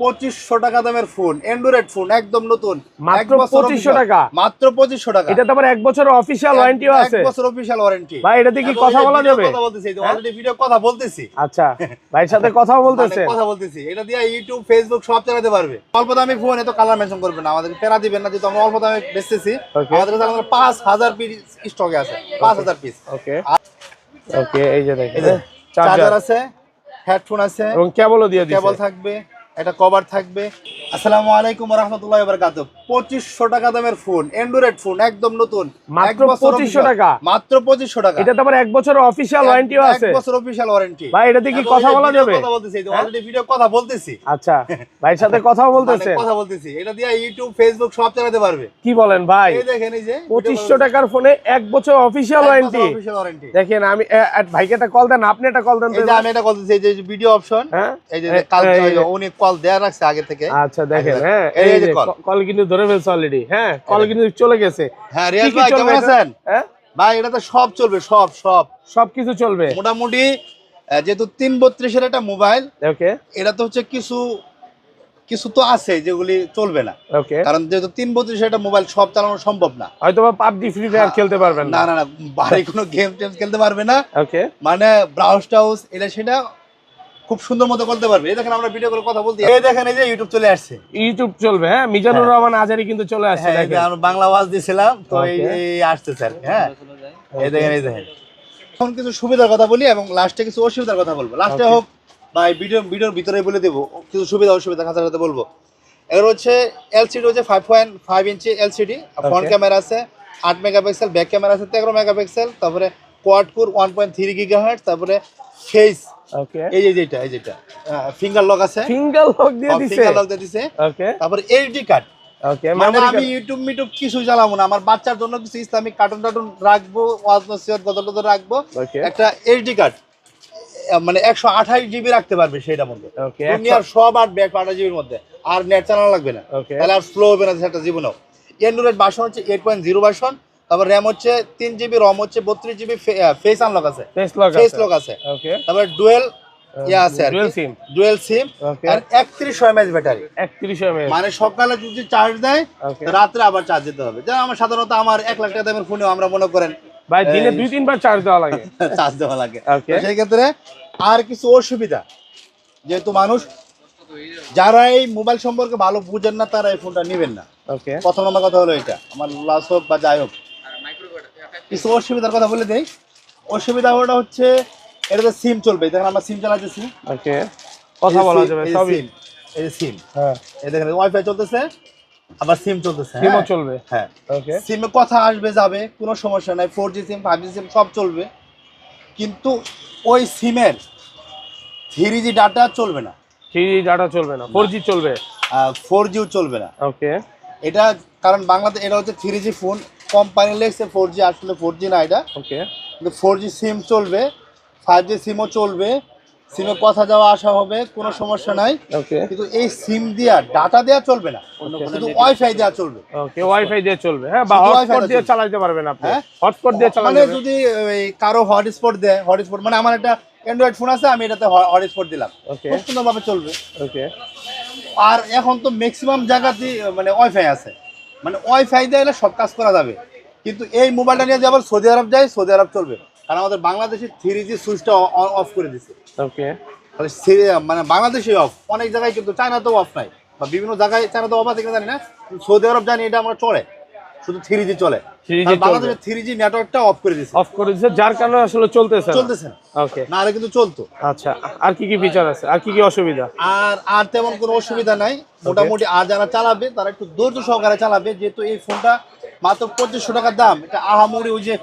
পঁচিশশো টাকা দামের ফোন অ্যান্ড্রয়েড ফোন একদম নতুন। মাত্র এক বছর 2500 official। টাকা? মাত্র পঁচিশশো টাকা। এটা তো আবার এক বছর অফিসিয়াল ওয়ারেন্টিও আছে এক বছর অফিসিয়াল ওয়ারেন্টি ভাই এটাতে কি কথা বলা যাবে? কথা বলতেছি হ্যাঁ? অলরেডি ভিডিও কথা বলতেছি। আচ্ছা ভাইয়ের সাথে কথা বলতেছে। মানে কথা বলতেছি। এটা দিয়ে ইউটিউব ফেসবুক সব চালাতে পারবে। অল্প দামি ফোন এত কালার মেনশন করবে না। আমাদের পেরা দিবেন না যেহেতু আমরা অল্প দামে বেচতেছি। আমাদের কাছে আমাদের পাঁচ হাজার পিস স্টকে আছে। পাঁচ হাজার পিস ওকে ওকে এই যে দেখেন চার্জার আছে হেডফোন আছে এবং কেবলও দিয়ে কেবল থাকবে। একটা কভার থাকবে। আসসালামু আলাইকুম রহমতুল্লাহ বারকাত পঁচিশশো টাকা দামের ফোন অ্যান্ড্রয়েড ফোন একদম নতুন। মাত্র এক বছর 2500 official। টাকা? মাত্র পঁচিশশো টাকা। এটা তো আবার এক বছর অফিসিয়াল ওয়ারেন্টিও আছে এক বছর অফিসিয়াল ওয়ারেন্টি ভাই এটাতে কি কথা বলা যাবে? কথা বলতেছি হ্যাঁ? অলরেডি ভিডিও কথা বলতেছি। আচ্ছা ভাইয়ের সাথে কথা বলতেছে। মানে কথা বলতেছি। এটা দিয়ে ইউটিউব ফেসবুক সব চালাতে পারবে। কি বলেন ভাই? এই দেখেন এই যে পঁচিশশো টাকার ফোনে এক বছর অফিসিয়াল ওয়ারেন্টি অফিসিয়াল ওয়ারেন্টি দেখেন আমি ভাইকে একটা কল দেন আপনি একটা কল দেন এই যে আমি এটা বলতেছি এই যে ভিডিও অপশন হ্যাঁ? এই যে কাল যে- উনি কল দেয়া রাখছে আগে থেকে। আচ্ছা দেখেন হ্যাঁ এই যে কল। কিন্তু ধরে ফেলছে অলরেডি হ্যাঁ কল কিন্তু চলে গেছে। হ্যাঁ রিয়াজ ভাই কেমন এটা? আছেন? হ্যাঁ? ভাই এটা তো সব চলবে সব সব। সবকিছু চলবে। মোটামুটি যেহেতু তিন বত্রিশের একটা মোবাইল ওকে। এটা তো হচ্ছে কিছু কিছু তো আছে যেগুলি চলবে না। ওকে। কারণ যেহেতু তিন বত্রিশের একটা মোবাইল সব চালানো সম্ভব না। হয়তো পাবজি ফ্রি ফায়ার খেলতে পারবেন না। না না বাড়ি কোনো গেম টেম খেলতে পারবে না। ওকে। মানে ব্রাউজ টাউস এটা সেটা খুব সুন্দর মতো করতে পারবে। এই দেখেন আমরা ভিডিও করে কথা বলতে এই দেখেন এই যে ইউটিউব চলে আসছে। ইউটিউব চলবে হ্যাঁ? মিজানুর রহমান আজারি কিন্তু চলে আসছে হ্যাঁ দেখেন। আমরা বাংলা ওয়াজ দিয়েছিলাম তো এই. আসছে স্যার হ্যাঁ? এই দেখেন এই দেখেন। এখন কিছু সুবিধার কথা বলি এবং লাস্টে কিছু অসুবিধার কথা বলব। লাস্টে হোক বা ভিডিও ভিডিওর ভিতরে বলে দেবো। কিছু সুবিধা অসুবিধা কাছে সাথে বলব। এর হচ্ছে এলসিডি হচ্ছে five point five inch LCD front camera আছে আট মেগাপিক্সেল ব্যাক ক্যামেরা আছে তেরো মেগাপিক্সেল তারপরে quad core one point three giga তারপরে ফেস ওকে এই যে যেটা এই যেটা। ফিঙ্গার লক আছে। ফিঙ্গার লক দিয়ে দিছে? ফিঙ্গার লক দিয়ে দিছে। ওকে তারপরে এইচডি কার্ড ওকে মানে আমি ইউটিউব মিউটিউব কিছু চালাবো না। আমার বাচ্চার জন্য কিছু ইসলামিক কার্টুন টার্টুন রাখব ওয়াজ নসিহত রাখব। একটা এইচডি কার্ড মানে একশো আঠাশ জিবি রাখতে পারবে সেটার মধ্যে ওকে দুনিয়ার সব আর ব্যাগ আঠাশ জিবির মধ্যে। আর নেট চালানো লাগবে না। তাহলে আর স্লো হবে না সেটা জীবনেও। অ্যান্ড্রয়েড ভার্সন হচ্ছে এইট পয়েন্ট জিরো ভার্সন তারপর র্যাম হচ্ছে তিন জিবি রম হচ্ছে বত্রিশ জিবি ফেস আনলক আছে। ফেস লক আছে। তারপরে ডুয়েল ইয়া আছে আর ডুয়াল সিম ডুয়েল সিম আর একত্রিশশো এমএএচ ব্যাটারি 31 এমএএইচ মানে সকালে যদি চার্জ দেয় রাত্রে আবার চার্জ দিতে হবে। যেমন আমার সাধারণত আমার এক লাখ টাকা দামের ফোনে আমরা মনে করেন ভাই দিনে দুই তিনবার চার্জ দেওয়া লাগে। চার্জ দেওয়া লাগে। সেই ক্ষেত্রে আর কিছু অসুবিধা যেহেতু মানুষ যারা এই মোবাইল সম্পর্কে ভালো বুঝেন না তারা এই ফোনটা নেবেন না। ওকে প্রথম নম্বর কথা হলো এটা। আমার লাস হোক বা যাই হোক কিছু অসুবিধার কথা বলে দেই। অসুবিধা ওটা হচ্ছে এটাতে সিম চলবে। দেখেন আমরা সিম চালাতেছি ওকে কথা বলা যাবে সবই। এই যে সিম হ্যাঁ এই দেখেন ওয়াইফাই চলতেছে আবার সিম চলতেছে সিমও হ্যাঁ? চলবে। হ্যাঁ। ওকে। সিমে কথা আসবে যাবে কোনো সমস্যা নাই। ফোর জি সিম ফাইভ জি সিম সব চলবে। কিন্তু ওই সিমের থ্রি জি ডাটা চলবে না। থ্রি জি ডাটা চলবে না ফোর জি চলবে। ফোর জিও চলবে না। ওকে। এটা কারণ বাংলাদেশ এটা হচ্ছে থ্রি জি ফোন কোম্পানি লেগছে ফোর জি আসলে ফোর জি না এটা। ওকে কিন্তু ফোর জি সিম চলবে ফাইভ জি সিমও চলবে সিমে কথা যাওয়া আসা হবে কোনো সমস্যা নাই। কিন্তু এই সিম দিয়া ডাটা দেওয়া চলবে না। শুধু ওয়াইফাই দেওয়া চলবে। ওকে ওয়াইফাই দিয়ে চলবে। হ্যাঁ বা হটস্পট দিয়ে চালাতে পারবেন আপনি। হ্যাঁ? হটস্পট দিয়ে চালাতে মানে যদি কারও হটস্পট দেয় হটস্পট মানে আমার একটা অ্যান্ড্রয়েড ফোন আছে আমি এটাতে হটস্পট দিলাম। ওকে খুব সুন্দরভাবে চলবে। ওকে আর এখন তো ম্যাক্সিমাম জায়গাতেই মানে ওয়াইফাই আছে। মানে ওয়াইফাই দিয়ে এলে সব কাজ করা যাবে। কিন্তু এই মোবাইলটা নিয়ে যে আবার সৌদি আরব যায় সৌদি আরব চলবে। কারণ আমাদের বাংলাদেশের থ্রি জি সুইচটা অফ করে দিচ্ছে ওকে তাহলে মানে বাংলাদেশে অফ অনেক জায়গায় কিন্তু চায়নাতেও অফ নাই। বা বিভিন্ন জায়গায় চায়নাতেও অফ আছে কিনা জানি না। কিন্তু সৌদি আরব জানি এটা আমরা চলে। শুধু থ্রি জি চলে। 3G বাংলাদেশে থ্রি জি নেটওয়ার্কটা অফ করে দিছে অফ করে দিয়েছে যার কারণে আসলে চলতেছে না। চলতেছে না। ওকে নাহলে কিন্তু চলতো। আচ্ছা আর কি কি ফিচার আছে? আর কি কি অসুবিধা? আর আর তেমন কোনো অসুবিধা নাই। মোটামুটি আর যারা চালাবে তারা একটু ধৈর্য সহকারে চালাবে। যেহেতু এই ফোনটা মাত্র পঁচিশশো টাকার দাম এটা আহামরি ওই যে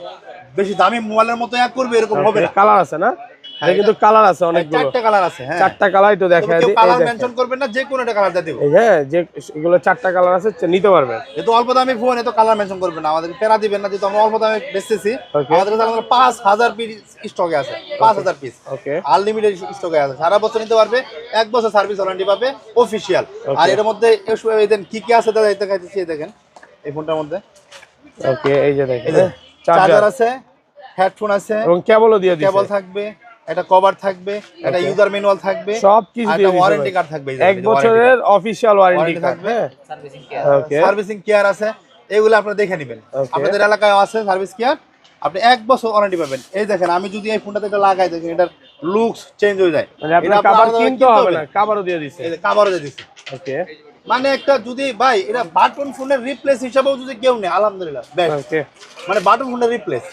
বেশি দামি মোবাইলের মতো এক করবে এরকম হবে না। কালার আছে না? এটা কিন্তু কালার আছে অনেকগুলো। চারটে কালার আছে হ্যাঁ। চারটা কালারই তো দেখা দিই কালার মেনশন করবেন না যে কোনো একটা কালার দেবো হ্যাঁ যে এগুলো চারটা কালার আছে নিতে পারবেন যেহেতু অল্প দামি ফোন এত কালার মেনশন করবেন না। আমাদের পেরা দিবেন না যেহেতু আমরা অল্প দামে বেচতেছি। আমাদের কাছে আমাদের পাঁচ হাজার পিস স্টকে আছে। পাঁচ হাজার পিস ওকে আনলিমিটেড স্টকে আছে। সারা বছর নিতে পারবে এক বছর সার্ভিস ওয়ারেন্টি পাবে অফিসিয়াল আর এর মধ্যে কি কি আছে দাদা দেখাচ্ছি এই দেখেন এই ফোনটার মধ্যে। ওকে এই যে দেখেন। চার্জার আছে হেডফোন আছে এবং কেবলও দিয়ে দিয়েছে কেবল থাকবে। একটা কভার থাকবে একটা ইউজার ম্যানুয়াল থাকবে সব কিছু দিয়ে একটা ওয়ারেন্টি কার্ড থাকবে এক বছরের অফিসিয়াল ওয়ারেন্টি থাকবে? থাকবে। ওকে সার্ভিসিং কেয়ার আছে এগুলো আপনারা দেখে নেবেন। আপনাদের এলাকায় আছে সার্ভিস কেয়ার আপনি এক বছর ওয়ারেন্টি পাবেন। এই দেখেন আমি যদি এই ফোনটাতে এটা লাগাই দেখেন এটার লুকস চেঞ্জ হয়ে যায়। মানে এটা আপনার কিনতে হবে না কাবারও দিয়ে দিছে। এই যে দিয়ে দিচ্ছে ওকে মানে একটা যদি ভাই এটা বাটন ফোনের রিপ্লেস হিসাবেও যদি কেউ নেই আলহামদুলিল্লাহ মানে বাটন ফোনের রিপ্লেস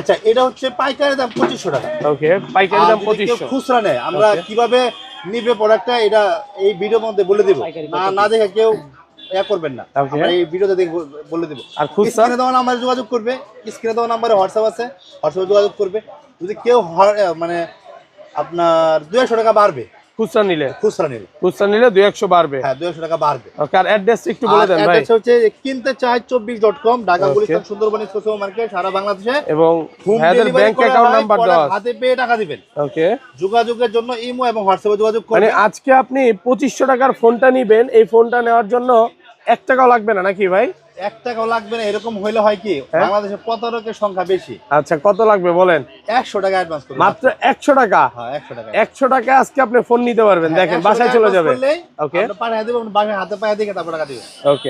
আচ্ছা এটা হচ্ছে পাইকারি দাম পঁচিশশো টাকা। ওকে পাইকারি দাম পঁচিশশো। খুচরা নেয় আমরা কীভাবে নিবে প্রোডাক্টটা এটা এই ভিডিওর মধ্যে বলে দিব। না না দেখে কেউ ইয়া করবেন না। আমরা এই ভিডিওতে বলে দিব। আর খুচরা? স্ক্রিনে দেওয়া নাম্বারে যোগাযোগ করবে। স্ক্রিনে দেওয়া নাম্বারে হোয়াটসঅ্যাপ আছে। হোয়াটসঅ্যাপে যোগাযোগ করবে। যদি কেউ মানে আপনার দুশো টাকা বাড়বে খুচরা নিলে? খুচরা নিলে। খুচরা নিলে দুই একশো বাড়বে। হ্যাঁ দুশো টাকা বাড়বে। ওকে আর অ্যাড্রেস একটু বলে দেন ভাই। হচ্ছে কিনতে চাই চব্বিশ dot com Dhaka. Gulistan Sundarban social market সারা বাংলাদেশে। এবং ভাইয়াদের ব্যাংক অ্যাকাউন্ট নাম্বার দেওয়া হাতে পেয়ে টাকা দিবেন। ওকে যোগাযোগের জন্য ইমো এবং হোয়াটসঅ্যাপে যোগাযোগ মানে আজকে আপনি পঁচিশশো টাকার ফোনটা নিবেন এই ফোনটা নেওয়ার জন্য এক টাকাও লাগবে না নাকি ভাই? এক টাকাও লাগবে না এরকম হইলে হয় কি হ্যাঁ? বাংলাদেশে প্রতারকের সংখ্যা বেশি। আচ্ছা কত লাগবে বলেন? একশো টাকা অ্যাডভান্স করুন মাত্র একশো টাকা? হ্যাঁ একশো টাকা। একশো টাকা আজকে আপনি ফোন নিতে পারবেন দেখেন বাসায় চলে যাবে। ওকে পাঠিয়ে দেবো বাসায় হাতে পায়ে দিকে তারপর টাকা দিবেন ওকে